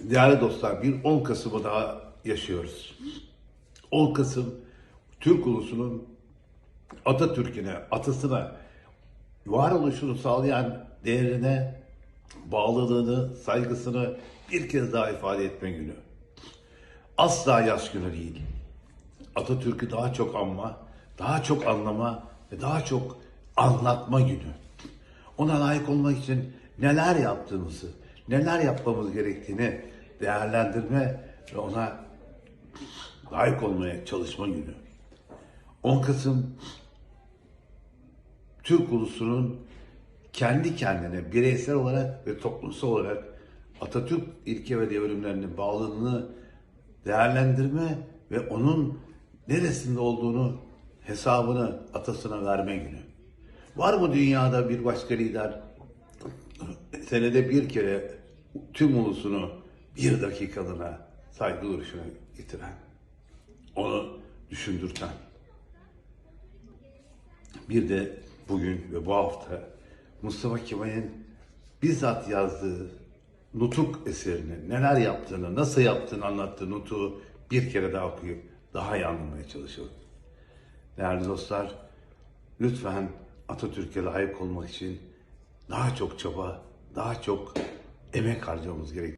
Değerli dostlar bir 10 Kasım'ı daha yaşıyoruz. 10 Kasım Türk ulusunun Atatürk'üne, atasına varoluşunu sağlayan değerine bağlılığını, saygısını bir kez daha ifade etme günü. Asla yaz günü değil. Atatürk'ü daha çok anma, daha çok anlama ve daha çok anlatma günü. Ona layık olmak için neler yaptığımızı, neler yapmamız gerektiğini değerlendirme ve ona layık olmaya çalışma günü. 10 Kasım Türk ulusunun kendi kendine bireysel olarak ve toplumsal olarak Atatürk ilke ve devrimlerinin bağlılığını değerlendirme ve onun neresinde olduğunu hesabını atasına verme günü. Var mı dünyada bir başka lider senede bir kere tüm ulusunu bir dakikalığına saygı duruşuna getiren, onu düşündürten, bir de bugün ve bu hafta Mustafa Kemal'in bizzat yazdığı Nutuk eserini, neler yaptığını, nasıl yaptığını anlattığı Nutuk'u bir kere daha okuyup daha iyi anlamaya çalışalım. Değerli dostlar, lütfen Atatürk'e layık olmak için daha çok çaba, daha çok emek harcamamız gerekiyor.